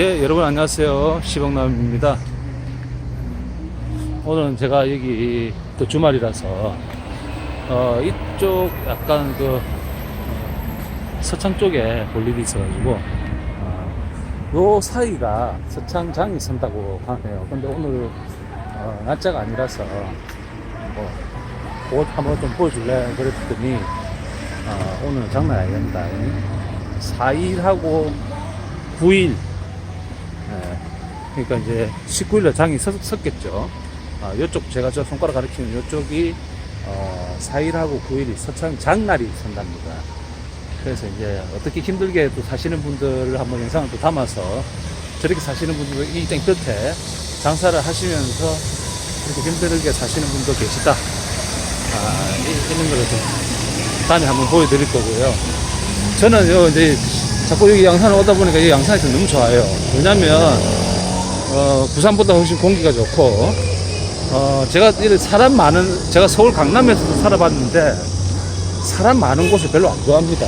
예, 여러분 안녕하세요. 시봉남입니다. 오늘은 제가 여기 또 주말이라서 어, 이쪽 약간 그 어, 서창 쪽에 볼 일이 있어가지고 어, 요 사이가 서창장이 선다고 하네요. 근데 오늘 어, 낮자가 아니라서 뭐옷 한번 좀 보여줄래 그랬더니 어, 오늘 장난 아니겠다. 4일하고 9일 예. 그러니까 이제 19일날 장이 섰, 섰겠죠. 아, 요쪽 제가 저 손가락 가리키는 요쪽이 어, 4일하고 9일이 서창 장날이 선답니다. 그래서 이제 어떻게 힘들게 또 사시는 분들을 한번 영상을 또 담아서 저렇게 사시는 분들도 이땅 끝에 장사를 하시면서 그렇게 힘들게 사시는 분도 계시다. 아, 이- 이런 거를 좀 다음에 한번 보여드릴 거고요. 저는 요 이제 자꾸 여기 양산을 오다 보니까 이 양산이 좀 너무 좋아요. 왜냐면, 어, 부산보다 훨씬 공기가 좋고, 어, 제가 사람 많은, 제가 서울 강남에서도 살아봤는데, 사람 많은 곳을 별로 안 좋아합니다.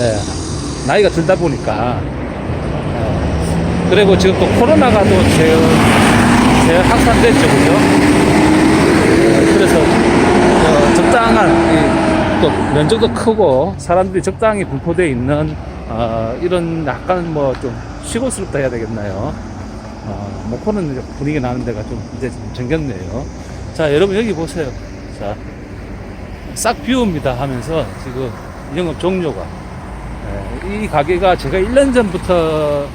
예. 나이가 들다 보니까. 예. 그리고 지금 또 코로나가 또 제, 제 확산됐죠, 그죠? 예, 그래서, 어, 적당한, 이, 또 면적도 크고, 사람들이 적당히 분포되어 있는, 어, 이런 약간 뭐 좀 시골스럽다 해야 되겠나요? 어, 목포는 이제 분위기 나는 데가 좀 이제 좀 정겼네요. 자, 여러분 여기 보세요. 자, 싹 비웁니다 하면서 지금 영업 종료가. 예, 이 가게가 제가 1년 전부터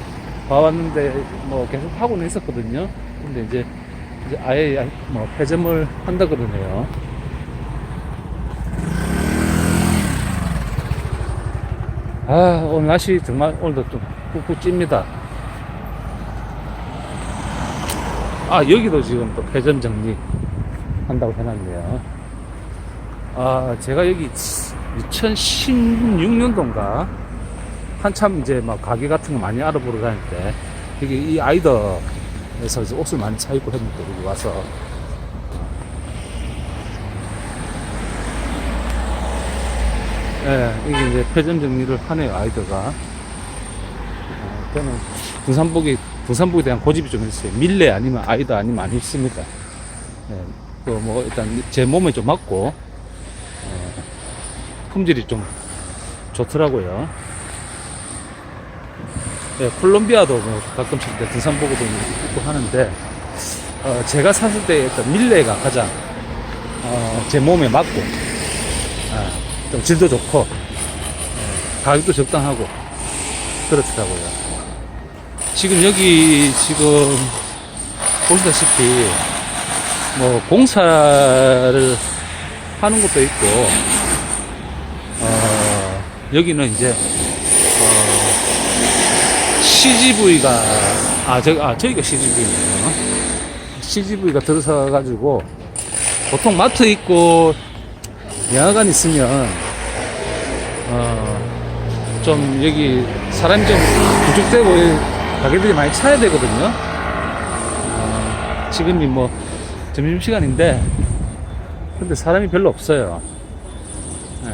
봐왔는데 뭐 계속 하고는 있었거든요. 근데 이제, 이제 아예 뭐 폐점을 한다 그러네요. 아, 오늘 날씨 정말 오늘도 좀 푹푹 찝니다. 아, 여기도 지금 또 폐점 정리 한다고 해놨네요. 아, 제가 여기 2016년도인가 한참 이제 막 가게 같은 거 많이 알아보러 다닐 때 여기 이 아이더에서 옷을 많이 사 입고 했는데 여기 와서 예, 이게 이제 폐점 정리를 하네요, 아이더가. 어, 저는 등산복이, 등산복에 대한 고집이 좀 있어요. 밀레 아니면 아이더 아니면 안 입습니다. 예, 그 뭐 일단 제 몸에 좀 맞고, 어, 품질이 좀 좋더라고요. 예, 콜롬비아도 뭐 가끔씩 등산복으로 입고 하는데, 어, 제가 샀을 때 일단 밀레가 가장, 어, 제 몸에 맞고, 아, 좀 질도 좋고 예, 가격도 적당하고 그렇더라고요. 지금 여기 지금 보시다시피 뭐 공사를 하는 것도 있고 어, 여기는 이제 어, CGV가 아, 저, 아 저기가 CGV네요. CGV가 들어서 가지고 보통 마트 있고 영화관 있으면 어, 좀 여기 사람이 좀 부족되고 가게들이 많이 차야 되거든요. 어, 지금이 뭐 점심시간인데 근데 사람이 별로 없어요. 예.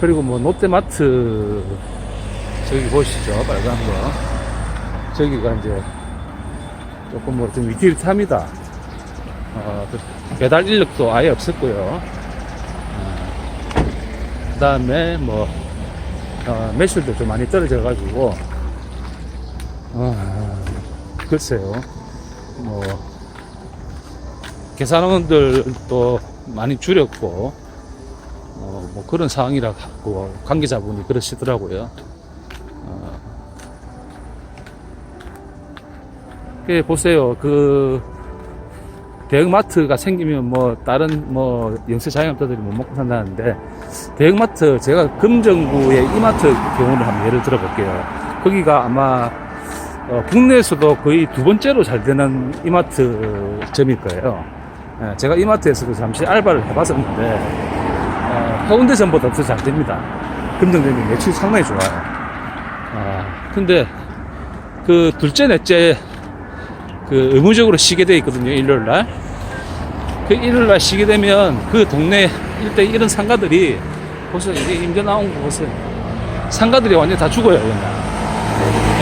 그리고 뭐 롯데마트 저기 보시죠 빨간 거 저기가 이제 조금 뭐좀 위태위태합니다. 어, 그 배달 인력도 아예 없었고요. 그 다음에 뭐 어, 매출도 좀 많이 떨어져 가지고. 어, 글쎄요. 뭐 계산원들도 많이 줄였고 어, 뭐 그런 상황이라 갖고 관계자분이 그러시더라고요. 어, 그 보세요. 그 대형마트가 생기면 뭐 다른 뭐 영세 자영업자들이 못 먹고 산다는데 대형마트 제가 금정구의 이마트 경우를 한번 예를 들어 볼게요. 거기가 아마 어, 국내에서도 거의 두 번째로 잘 되는 이마트점일 거예요. 예, 제가 이마트에서도 잠시 알바를 해봤었는데 어, 해운대점보다 더 잘 됩니다. 금정점이 매출이 상당히 좋아요. 아, 근데 그 둘째 넷째 그 의무적으로 쉬게 돼 있거든요 일요일 날. 그 일요일 날 쉬게 되면 그 동네 일대 이런 상가들이 보세요 이게 임대 나온 거 보세요. 상가들이 완전 다 죽어요 그냥.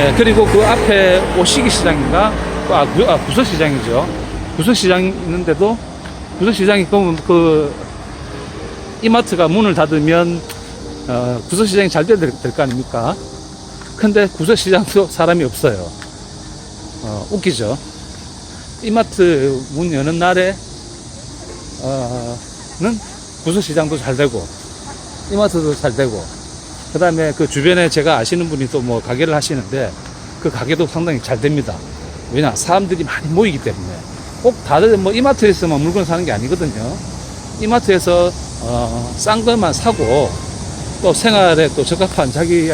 예, 그리고 그 앞에 오시기 시장인가? 아, 구, 아 구서 시장이죠. 구서 시장 있는데도 구서 시장이 그러면 그 이마트가 문을 닫으면 어, 구서 시장이 잘 돼야 될 거 아닙니까? 근데 구서 시장도 사람이 없어요. 어, 웃기죠. 이마트 문 여는 날에 어, 는 구서시장도 잘 되고 이마트도 잘 되고 그 다음에 그 주변에 제가 아시는 분이 또 뭐 가게를 하시는데 그 가게도 상당히 잘 됩니다. 왜냐 사람들이 많이 모이기 때문에 꼭 다들 뭐 이마트에서만 물건 사는 게 아니거든요. 이마트에서 어, 싼 것만 사고 또 생활에 또 적합한 자기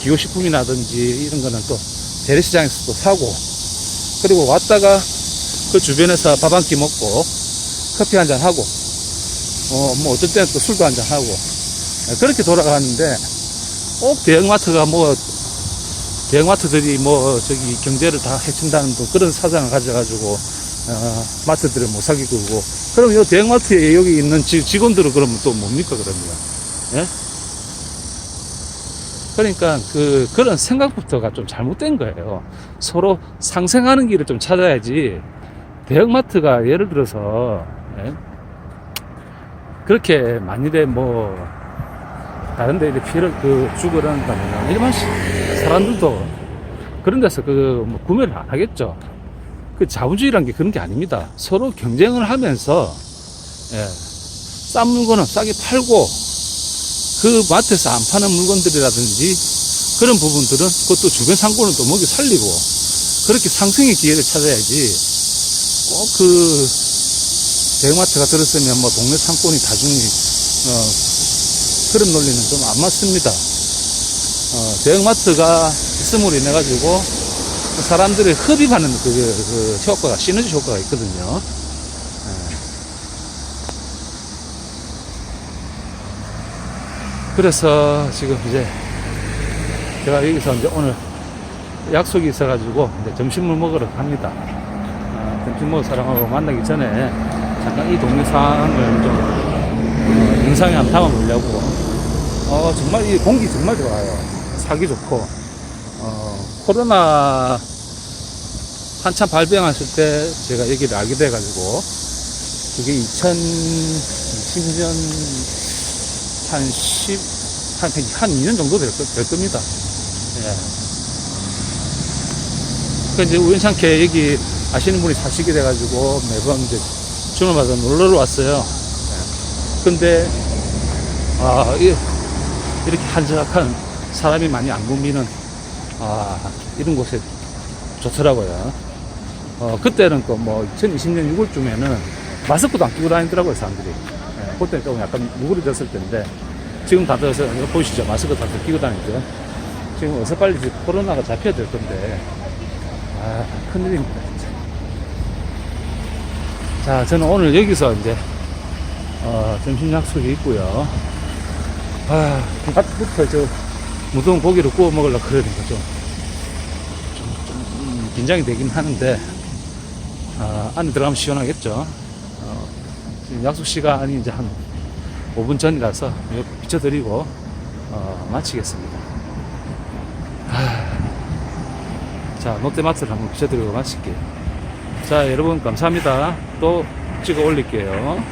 기호식품이라든지 이런 거는 또 재래시장에서 또 사고 그리고 왔다가 그 주변에서 밥 한 끼 먹고 커피 한 잔 하고 어 뭐 어떨 때는 또 술도 한 잔 하고 네, 그렇게 돌아가는데 꼭 대형마트가 뭐 대형마트들이 뭐 저기 경제를 다 해친다는 또 그런 사장을 가져가지고 어, 마트들을 못 사기 고 그럼 이 대형마트에 여기 있는 지- 직원들은 그러면 또 뭡니까 그러면 예? 그러니까 그 그런 생각부터가 좀 잘못된 거예요. 서로 상생하는 길을 좀 찾아야지 대형마트가 예를 들어서 예? 그렇게 만일에 뭐 다른 데 피해를 그 주고 그런다면 일반 시- 사람들도 그런 데서 그 뭐 구매를 안 하겠죠. 그 자본주의란 게 그런 게 아닙니다. 서로 경쟁을 하면서 예, 싼 물건은 싸게 팔고 그 마트에서 안 파는 물건들이라든지 그런 부분들은 그것도 주변 상권을 또 먹여 살리고 그렇게 상승의 기회를 찾아야지 꼭그 대형마트가 들었으면 뭐 동네 상권이 다중이 어, 그런 논리는 좀 안 맞습니다. 어, 대형마트가 있음으로 인해 가지고 사람들이 흡입하는 그, 그 효과가 시너지 효과가 있거든요. 예. 그래서 지금 이제 제가 여기서 이제 오늘 약속이 있어가지고 이제 점심을 먹으러 갑니다. 먹을 사람하고 만나기 전에 잠깐 이 동네 상황을 좀 어, 영상에 한번 담아보려고. 어, 정말 이 공기 정말 좋아요. 살기 좋고. 어, 코로나 한참 발병했을 때 제가 여기를 알게 돼가지고 그게 2020년 한 10, 한, 한 2년 정도 될, 거- 될 겁니다. 예. 그 이제 우연찮게 여기 아시는 분이 사시게 돼가지고 매번 이제 주말마다 놀러를 왔어요. 예. 근데, 아, 이- 이렇게 한적한 사람이 많이 안 붐비는, 아, 이런 곳에 좋더라고요. 어, 그때는 또 뭐 2020년 6월쯤에는 마스크도 안 끼고 다니더라고요, 사람들이. 예, 그때는 좀 약간 누그러졌을 텐데, 지금 다들 보이시죠? 마스크 다들 끼고 다니죠? 지금 어서 빨리 이제 코로나가 잡혀야 될 건데, 아, 큰일입니다. 자, 저는 오늘 여기서 이제, 어, 점심 약속이 있고요. 아, 아침부터 저 무더운 고기를 구워 먹으려고 그러니까 좀, 좀, 좀 음, 긴장이 되긴 하는데, 아, 안에 들어가면 시원하겠죠. 어, 지금 약속 시간이 이제 한 5분 전이라서 비춰드리고 어, 마치겠습니다. 아, 자, 롯데마트를 한번 비춰드리고 마칠게요. 자, 여러분 감사합니다. 또 찍어 올릴게요.